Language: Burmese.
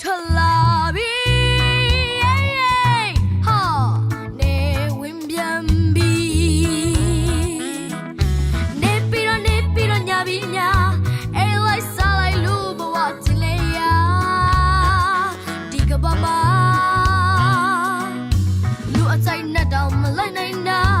ထွက်လာပြီဟာနေဝင်ပြန်ပြီနေပြီးတော့နေပြီးတော့ညပြီးညအဲလိုက်စားလိုက်လို့ဘဝချင်လေရာဒီကဘာမှာလူအတိုင်းနဲ့တော့မလိုက်နိုင်တာ